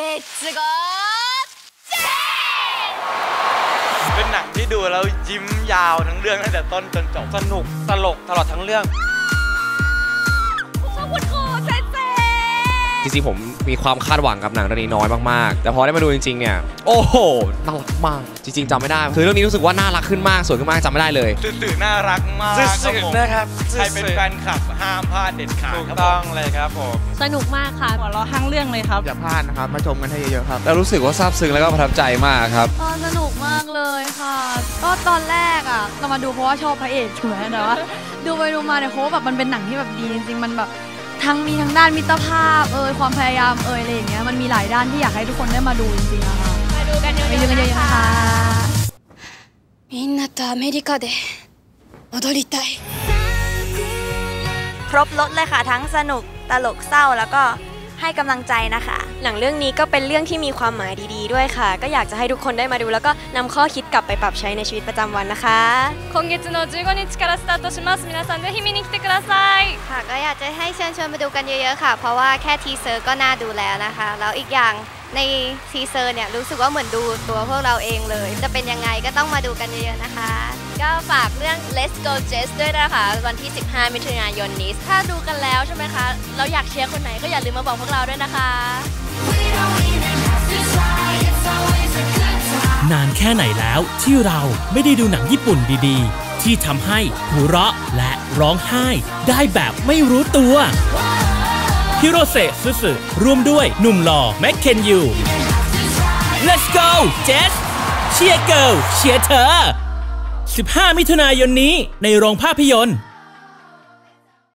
เลทส์ก็เป็นหนังที่ดูแล้วยิ้มยาวทั้งเรื่องตั้งแต่ต้นจนจบสนุกตลกตลอดทั้งเรื่อง ริงๆผมมีความคาดหวังกับหนังเรื่องนี้น้อยมากๆ แต่พอได้มาดูจริงๆเนี่ยโอ้โหน่ารักมากจริงๆจำไม่ได้คือเรื่องนี้รู้สึกว่าน่ารักขึ้นมากสวยขึ้นมากจำไม่ได้เลย สื่อๆน่ารักมากสื่ครับอผมๆนะครับใครเป็นแฟนคลับห้ามพลาดเด็ดขาดถูกครับต้องผมเลยครับผม สนุกมากค่ะหัวเราะทั้งเรื่องเลยครับ อย่าพลาดนะครับ มาชมกันให้เยอะๆครับ แล้วรู้สึกว่าซาบซึ้งแล้วก็ประทับใจมากครับก็สนุกมากเลยค่ะ ก็ตอนแรกอะ เรามาดูเพราะว่าชอบพระเอกถูกไหมแต่ว่าดูไปดูมาเนี่ยเพราะว่าแบบมันเป็นหนังที่แบบดีจริงๆ มันแบบ ทั้งมีทั้งด้านมิตรภาพ เอยความพยายามเอยอะไรอย่างเงี้ย มันมีหลายด้านที่อยากให้ทุกคนได้มาดูจริงๆอะค่ะ มาดูกันเยอะ ไปดูกันเยอะๆนะคะ みんなとアメリカで踊りたい ครบรถเลยค่ะ ทั้งสนุกตลกเศร้าแล้วก็ ให้กำลังใจนะคะ หนังเรื่องนี้ก็เป็นเรื่องที่มีความหมายดีๆด้วยค่ะ ก็อยากจะให้ทุกคนได้มาดู แล้วก็นำข้อคิดกลับไปปรับใช้ในชีวิตประจำวันนะคะ 今月の15日からスタートします皆さんぜひ見に来てください ค่ะก็อยากจะให้เชิญชวนมาดูกันเยอะๆค่ะ เพราะว่าแค่ทีเซอร์ก็น่าดูแล้วนะคะ แล้วอีกอย่าง ในทีเซอร์เนี่ยรู้สึกว่าเหมือนดูตัวพวกเราเองเลย จะเป็นยังไงก็ต้องมาดูกันเยอะๆนะคะ ก็ฝากเรื่อง Let's Go Jess ด้วยนะคะ วันที่ 15 มิถุนายนนี้ ถ้าดูกันแล้วใช่ไหมคะ เราอยากเชียร์คนไหนก็อย่าลืมมาบอกพวกเราด้วยนะคะ นานแค่ไหนแล้วที่เราไม่ได้ดูหนังญี่ปุ่นดีๆ ที่ทำให้หัวเราะและร้องไห้ได้แบบไม่รู้ตัว ฮิโรเซซึสึร่วมด้วยหนุ่มหล่อแม็กเคนยู Let's go เจสเชียร์เกิลเชียร์เธอ 15 มิถุนายนนี้ในโรงภาพยนตร์